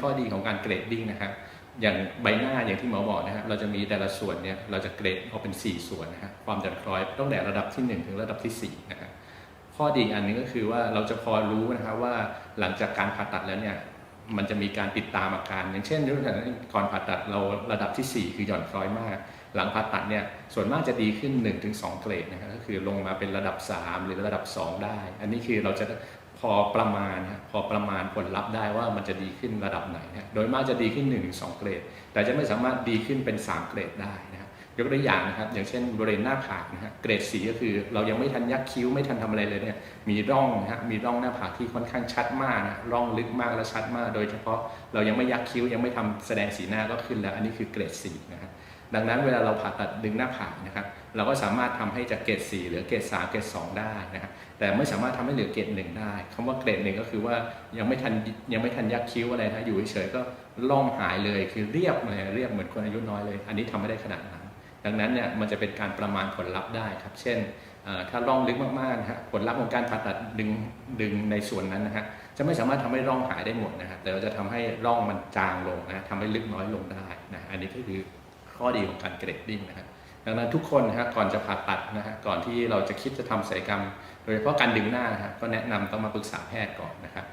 ข้อดีของการเกรดดิ้งนะครับอย่างใบหน้าอย่างที่หมอบอกนะครับเราจะมีแต่ละส่วนเนี่ยเราจะเกรดออกเป็น 4 ส่วนนะครับความหย่อนคล้อยตั้งแต่ระดับที่ 1 ถึงระดับที่4นะครับข้อดีอันนึงก็คือว่าเราจะพอรู้นะครับว่าหลังจากการผ่าตัดแล้วเนี่ยมันจะมีการติดตามอาการ อย่างเช่นยกตัวอย่างก่อนผ่าตัดเราระดับที่ 4 คือหย่อนคล้อยมาก หลังผ่าตัดเนี่ยส่วนมากจะดีขึ้น 1-2 เกรดนะครับก็คือลงมาเป็นระดับ 3 หรือระดับ 2 ได้ อันนี้คือเราจะ พอประมาณนะพอประมาณผลลัพธ์ได้ว่ามันจะดีขึ้นระดับไหนนะโดยมากจะดีขึ้น1-2เกรด แต่จะไม่สามารถดีขึ้นเป็น 3 เกรดได้นะยกตัวอย่างนะครับ อย่างเช่นบริเวณหน้าผากนะฮะเกรดสีก็คือเรายังไม่ทันยักคิ้วไม่ทันทำอะไรเลยเนี่ยมีร่องนะฮะมีร่องหน้าผากที่ค่อนข้างชัดมากนะร่องลึกมากและชัดมาก โดยเฉพาะเรายังไม่ยักคิ้วยังไม่ทำแสดงสีหน้าก็ขึ้นแล้ว อันนี้คือเกรดสีนะครับ ดังนั้นเวลาเราผ่าตัดดึงหน้าผากนะครับ เราก็สามารถทำให้จากเกรด4เหลือเกรด3เกรด2ได้นะครับแต่ไม่สามารถทำให้เหลือเกรด1ได้คำว่าเกรดหนึ่งก็คือว่ายังไม่ทันยังไม่ทันยักคิ้วอะไรนะอยู่เฉยๆก็ล่องหายเลยคือเรียบเลยเรียบเหมือนคนอายุน้อยเลย อันนี้ทำไม่ได้ขนาดนั้น ดังนั้นเนี่ยมันจะเป็นการประมาณผลลัพธ์ได้ครับ เช่นถ้าร่องลึกมากๆนะฮะผลลัพธ์ของการผ่าตัดดึงดึงในส่วนนั้นนะฮะจะไม่สามารถทำให้ร่องหายได้หมดนะฮะแต่เราจะทำให้ร่องมันจางลงนะทำให้ลึกน้อยลงได้นะอันนี้ก็คือ ข้อดีของการเกรดดิ้งนะครับดังนั้นทุกคนนะฮะก่อนจะผ่าตัดนะฮะก่อนที่เราจะคิดจะทำศัลยกรรม โดยเฉพาะการดึงหน้านะฮะก็แนะนำต้องมาปรึกษาแพทย์ก่อนนะครับ